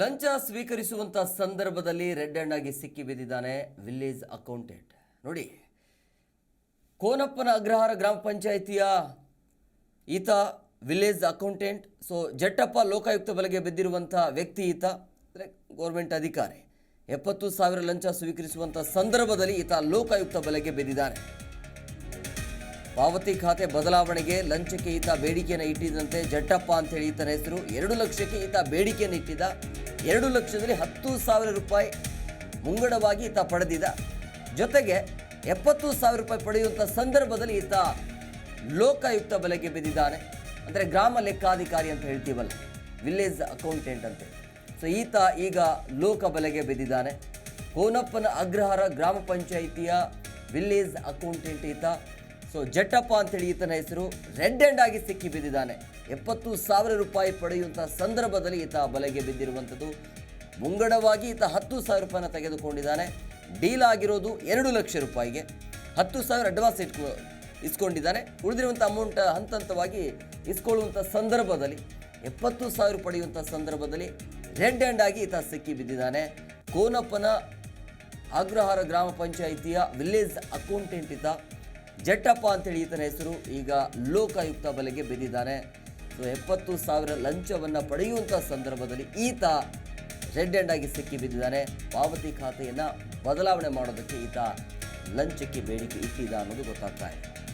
ಲಂಚ ಸ್ವೀಕರಿಸುವಂಥ ಸಂದರ್ಭದಲ್ಲಿ red hand ಆಗಿ ಸಿಕ್ಕಿ ಬಿದ್ದಿದ್ದಾನೆ ವಿಲೇಜ್ ಅಕೌಂಟೆಂಟ್. ನೋಡಿ, ಕೋನಪ್ಪನ ಅಗ್ರಹಾರ ಗ್ರಾಮ ಪಂಚಾಯಿತಿಯ ಈತ village accountant. So, Jattappa Lokayukta ಬಲೆಗೆ ಬಿದ್ದಿರುವಂಥ ವ್ಯಕ್ತಿ ಈತ, ಅಂದರೆ ಗೌರ್ಮೆಂಟ್ ಅಧಿಕಾರಿ. ಎಪ್ಪತ್ತು ಸಾವಿರ ಲಂಚ ಸ್ವೀಕರಿಸುವಂಥ ಸಂದರ್ಭದಲ್ಲಿ ಈತ ಲೋಕಾಯುಕ್ತ ಬಲೆಗೆ ಬಿದ್ದಿದ್ದಾನೆ. ಪಾವತಿ ಖಾತೆ ಬದಲಾವಣೆಗೆ ಲಂಚಕ್ಕೆ ಈತ ಬೇಡಿಕೆಯನ್ನು ಇಟ್ಟಿದ್ದಂತೆ ಜಟ್ಟಪ್ಪ ಅಂತೇಳಿ ಈತನ ಹೆಸರು. ಎರಡು ಲಕ್ಷಕ್ಕೆ ಈತ ಬೇಡಿಕೆಯನ್ನು ಇಟ್ಟಿದ್ದ. ಎರಡು ಲಕ್ಷದಲ್ಲಿ ಹತ್ತು ಸಾವಿರ ರೂಪಾಯಿ ಮುಂಗಡವಾಗಿ ಈತ ಪಡೆದಿದ್ದ. ಜೊತೆಗೆ ಎಪ್ಪತ್ತು ಸಾವಿರ ರೂಪಾಯಿ ಪಡೆಯುವಂಥ ಸಂದರ್ಭದಲ್ಲಿ ಈತ ಲೋಕಾಯುಕ್ತ ಬಲೆಗೆ ಬಿದ್ದಿದ್ದಾನೆ. ಅಂದರೆ ಗ್ರಾಮ ಲೆಕ್ಕಾಧಿಕಾರಿ ಅಂತ ಹೇಳ್ತೀವಲ್ಲ, ವಿಲೇಜ್ ಅಕೌಂಟೆಂಟ್ ಅಂತ. ಸೊ ಈತ ಈಗ ಲೋಕ ಬಲೆಗೆ ಬಿದ್ದಿದ್ದಾನೆ. ಕೋನಪ್ಪನ ಅಗ್ರಹಾರ ಗ್ರಾಮ ಪಂಚಾಯಿತಿಯ ವಿಲೇಜ್ ಅಕೌಂಟೆಂಟ್ ಈತ. ಸೊ ಜಟ್ಟಪ್ಪ ಅಂತೇಳಿ ಈತನ ಹೆಸರು ರೆಡ್ ಹ್ಯಾಂಡ್ ಆಗಿ ಸಿಕ್ಕಿ ಬಿದ್ದಿದ್ದಾನೆ. ಎಪ್ಪತ್ತು ಸಾವಿರ ರೂಪಾಯಿ ಪಡೆಯುವಂಥ ಸಂದರ್ಭದಲ್ಲಿ ಈತ ಬಲೆಗೆ ಬಿದ್ದಿರುವಂಥದ್ದು. ಮುಂಗಡವಾಗಿ ಈತ ಹತ್ತು ಸಾವಿರ ರೂಪಾಯಿನ ತೆಗೆದುಕೊಂಡಿದ್ದಾನೆ. ಡೀಲ್ ಆಗಿರೋದು ಎರಡು ಲಕ್ಷ ರೂಪಾಯಿಗೆ. ಹತ್ತು ಸಾವಿರ ಅಡ್ವಾನ್ಸ್ ಇಟ್ಕೊ, ಇಸ್ಕೊಂಡಿದ್ದಾನೆ. ಉಳಿದಿರುವಂಥ ಅಮೌಂಟ್ ಹಂತ ಹಂತವಾಗಿ ಇಸ್ಕೊಳ್ಳುವಂಥ ಸಂದರ್ಭದಲ್ಲಿ, ಎಪ್ಪತ್ತು ಸಾವಿರ ಪಡೆಯುವಂಥ ಸಂದರ್ಭದಲ್ಲಿ ರೆಡ್ ಹ್ಯಾಂಡ್ ಆಗಿ ಈತ ಸಿಕ್ಕಿ ಬಿದ್ದಿದ್ದಾನೆ. ಕೋನಪ್ಪನ ಅಗ್ರಹಾರ ಗ್ರಾಮ ಪಂಚಾಯಿತಿಯ ವಿಲೇಜ್ ಅಕೌಂಟೆಂಟ್ ಈತ ಜಟ್ಟಪ್ಪ ಅಂತೇಳಿ ಈತನ ಹೆಸರು. ಈಗ ಲೋಕಾಯುಕ್ತ ಬಲೆಗೆ ಬಿದ್ದಿದ್ದಾನೆ. ಸೊ, ಎಪ್ಪತ್ತು ಸಾವಿರ ಲಂಚವನ್ನು ಪಡೆಯುವಂಥ ಸಂದರ್ಭದಲ್ಲಿ ಈತ ರೆಡ್ ಹ್ಯಾಂಡ್ ಆಗಿ ಸಿಕ್ಕಿ ಬಿದ್ದಿದ್ದಾನೆ. ಪಾವತಿ ಖಾತೆಯನ್ನು ಬದಲಾವಣೆ ಮಾಡೋದಕ್ಕೆ ಈತ ಲಂಚಕ್ಕೆ ಬೇಡಿಕೆ ಇಟ್ಟಿದ್ದ ಅನ್ನೋದು ಗೊತ್ತಾಗ್ತಾ ಇದೆ.